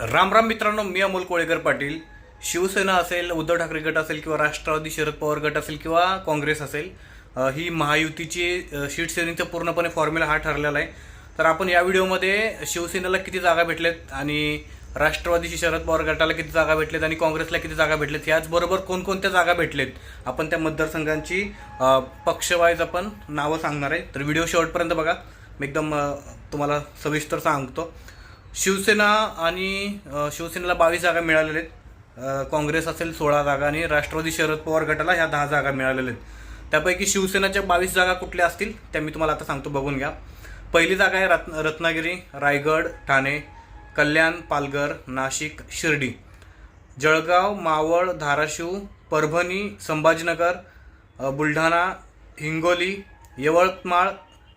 राम राम मित्रांनो मी अमोल कोळेकर पाटील. शिवसेना असेल उद्धव ठाकरे गट असेल किंवा राष्ट्रवादी शरद पवार गट असेल किंवा काँग्रेस असेल ही महायुतीची शिवसेनेचं पूर्णपणे फॉर्म्युला हा ठरलेला आहे. तर आपण या व्हिडिओमध्ये शिवसेनेला किती जागा भेटल्यात आणि राष्ट्रवादीची शरद पवार गटाला किती जागा भेटलेत आणि काँग्रेसला किती जागा भेटलेत याचबरोबर कोणकोणत्या जागा भेटलेत? आपण त्या मतदारसंघांची पक्षवाईज आपण नावं सांगणार आहे. तर व्हिडिओ शेवटपर्यंत बघा. मी एकदम तुम्हाला सविस्तर सांगतो. शिवसेना आणि शिवसेनेला बावीस जागा मिळालेल्या आहेत. काँग्रेस असेल सोळा जागा आणि राष्ट्रवादी शरद पवार गटाला ह्या दहा जागा मिळालेल्या आहेत. त्यापैकी शिवसेनाच्या बावीस जागा कुठल्या असतील त्या मी तुम्हाला आता सांगतो बघून घ्या. पहिली जागा आहे रत्न रत्नागिरी रायगड ठाणे कल्याण पालघर नाशिक शिर्डी. जळगाव मावळ धाराशिव परभणी संभाजीनगर बुलढाणा हिंगोली यवतमाळ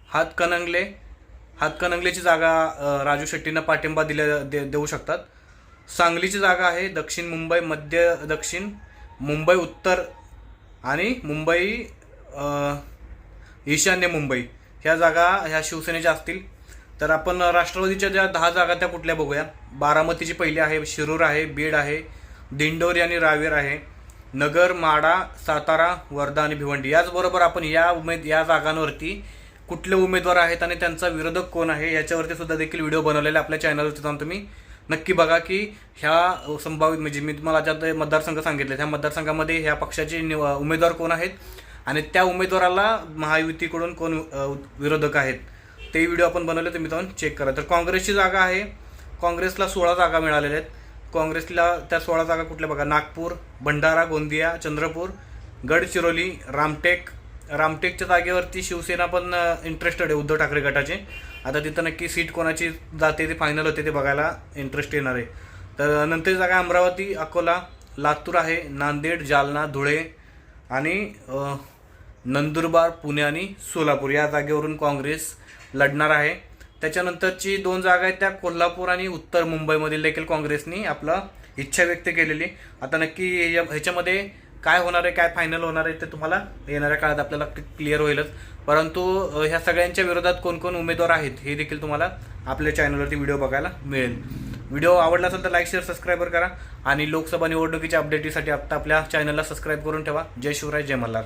हातकणंगले हातकणंगलेची जागा राजू शेट्टींना पाठिंबा दिल्या दे, देऊ शकतात. सांगलीची जागा आहे दक्षिण मुंबई मध्य दक्षिण मुंबई उत्तर आणि मुंबई ईशान्य मुंबई. ह्या जागा ह्या शिवसेनेच्या असतील. तर आपण राष्ट्रवादीच्या ज्या दहा जागा त्या कुठल्या बघूया? बारामतीची पहिली आहे शिरूर आहे बीड आहे दिंडोरी आणि रावेर आहे नगर माडा सातारा वर्धा आणि भिवंडी. याचबरोबर आपण या उमेद या जागांवरती कुठले उमेदवार आहेत आणि त्यांचा विरोधक कोण आहे याच्यावरती सुद्धा देखील व्हिडिओ बनवलेले आपल्या चॅनलवरती जाऊन तुम्ही नक्की बघा की ह्या संभावित म्हणजे मी तुम्हाला ज्या ते मतदारसंघ सांगितले त्या मतदारसंघामध्ये ह्या पक्षाचे उमेदवार कोण आहेत आणि त्या उमेदवाराला महायुतीकडून कोण विरोधक आहेत ते व्हिडिओ आपण बनवले तुम्ही जाऊन चेक करा. तर काँग्रेसची जागा आहे. काँग्रेसला सोळा जागा मिळालेल्या आहेत. काँग्रेसला त्या सोळा जागा कुठल्या बघा? नागपूर भंडारा गोंदिया चंद्रपूर गडचिरोली रामटेक रामटेकच्या जागेवरती शिवसेना पण इंटरेस्टेड आहे उद्धव ठाकरे गटाचे. आता तिथं नक्की सीट कोणाची जाते ते फायनल होते ते बघायला इंटरेस्ट येणार आहे. तर नंतर जागा अमरावती अकोला लातूर आहे नांदेड जालना धुळे आणि नंदुरबार पुणे आणि सोलापूर. या जागेवरून काँग्रेस लढणार आहे. त्याच्यानंतरची दोन जागा आहेत त्या कोल्हापूर आणि उत्तर मुंबईमधील देखील काँग्रेसनी आपला इच्छा व्यक्त केलेली. आता नक्की या- ह्याच्यामध्ये काय होणार आहे काय फायनल होणार आहे ते तुम्हाला येणाऱ्या काळात आपल्याला क्लिअर होईलच. परंतु ह्या सगळ्यांच्या विरोधात कोण कोण उमेदवार आहेत हे देखील तुम्हाला आपल्या चॅनलवरती व्हिडिओ बघायला मिळेल. व्हिडिओ आवडला असेल तर लाईक शेअर सबस्क्राईबर करा. आणि लोकसभा निवडणुकीच्या अपडेटीसाठी आत्ता आपल्या चॅनलला सबस्क्राईब करून ठेवा. जय शिवराय जय मल्हार.